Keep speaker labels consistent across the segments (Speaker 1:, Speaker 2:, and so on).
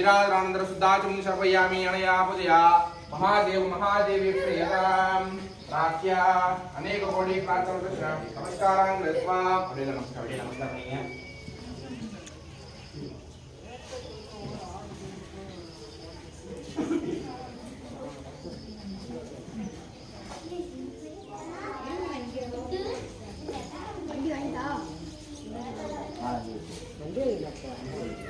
Speaker 1: गिराधरानंदर शुद्धाचुं शर्पयामि अनयापजया महादेव महादेवीक्षयताम् प्रार्थ्या अनेककोटि प्रार्थना नमस्कारान् कृत्वा। नमस्कार नमस्कारणीय Thank you.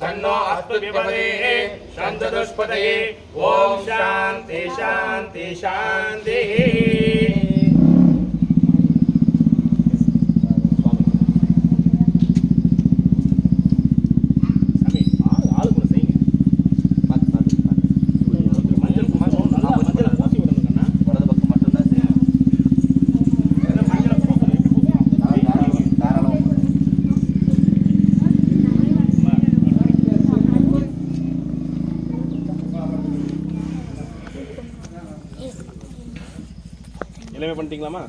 Speaker 1: तन्नो अस्तु विपदे शन्तदुष्पदये ॐ शान्ति शान्ति शान्तिः
Speaker 2: எல்லாமே பண்ணிட்டீங்களாமா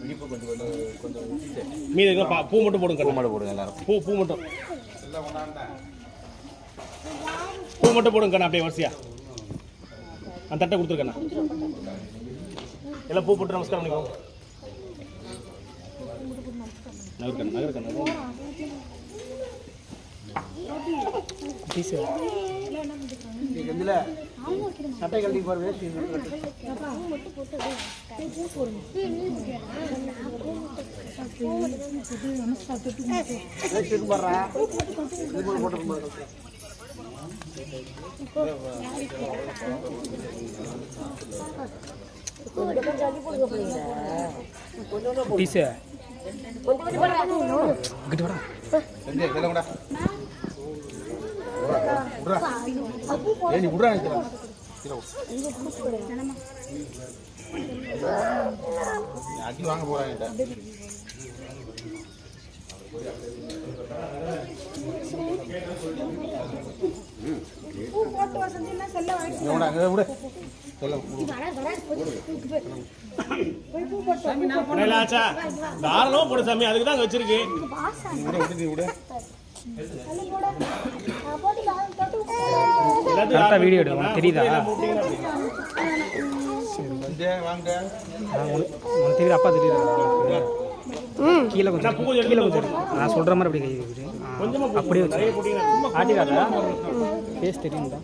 Speaker 3: இனிப்பு கொஞ்சம் கொஞ்சம் கொஞ்சம் ஊத்திட்டு.
Speaker 2: மீதி இருக்கிற பா- பூ மட்டும் போடுங்க
Speaker 3: பூ
Speaker 2: கண்ணா.
Speaker 3: மாடு போடுங்க எல்லாரும்.
Speaker 2: பூ பூ மட்டும். பூ மட்டும் போடுங்க கண்ணா அப்படியே வரிசையா. அந்த தட்டை கொடுத்துருக்கண்ணா எல்லாம் பூ போட்டு நமஸ்காரம் பண்ணிக்கோங்க நகர்கண்ணா நகர்கண்ணா
Speaker 4: சட்டை கழட்டி போற வேஸ்ட் வேஸ்ட் போடுறா இது போட்டு போட்டு போடுறா
Speaker 3: எங்க கேளுங்கடா ஏய் நீ விடுறா அடி வாங்க போறாங்க அங்க விடு
Speaker 2: தாராளமாக போடு சாமி அதுக்கு தான் அங்கே வச்சிருக்கு
Speaker 3: விட விடு நீ விடு
Speaker 2: கரெக்டாக வீடியோ எடுக்கணும்
Speaker 5: தெரியுதா? உனக்கு தெரியுது? அப்பா தெரியுதா? கீழே கொஞ்சம் கீழே கொஞ்சம் நான் சொல்ற மாதிரி அப்படியே கை
Speaker 2: கொஞ்சமாக
Speaker 5: அப்படியே வச்சு ஆட்டிடாதா ஃபேஸ் தெரியுங்களா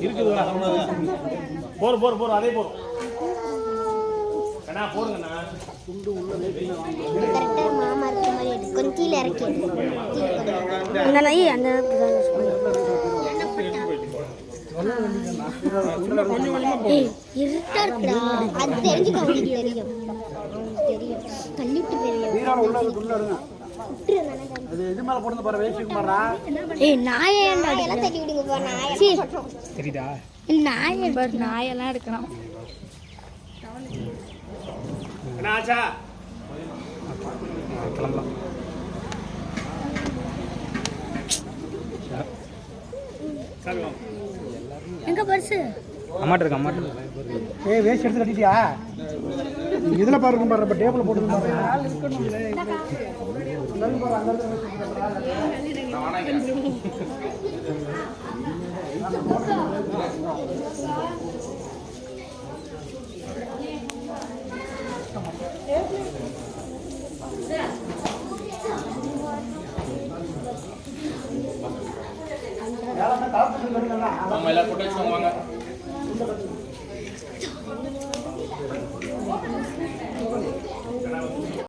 Speaker 2: இருக்குது போற போற போற அதே போறோம் கண்ணா போடுங்கண்ணா.
Speaker 6: மாதிரி இருக்கு. கொஞ்சம் கீழே இறக்கி அந்த நாய் அந்த இருட்டா இருக்குடா அது தெரிஞ்சுக்க தெரியும். தெரியும். தள்ளிட்டு தெரியும்.
Speaker 4: இருக்கு, அது இது மேல போட்டு போற வேஸ்ட் போடுறா
Speaker 6: ஏய் நாயேண்டா எல்லாம் தள்ளி விடுங்க பா நாயை
Speaker 5: தெரியுதா?
Speaker 6: நாயை நாயெல்லாம் எடுக்கணும்.
Speaker 2: என்ன ஆச்சா.
Speaker 5: கிளம்பலாம்
Speaker 6: எங்க பர்ஸு
Speaker 5: அம்மாட்ட இருக்கு அம்மாட்ட
Speaker 4: ஏய் வேஸ்ட் எடுத்து கட்டிட்டியா? இதுல பாருங்க பாரு இப்ப டேபிள் போட்டு பாரு.
Speaker 1: நம்ம எல்லாம் போட்டு வச்சுக்கோங்க வாங்க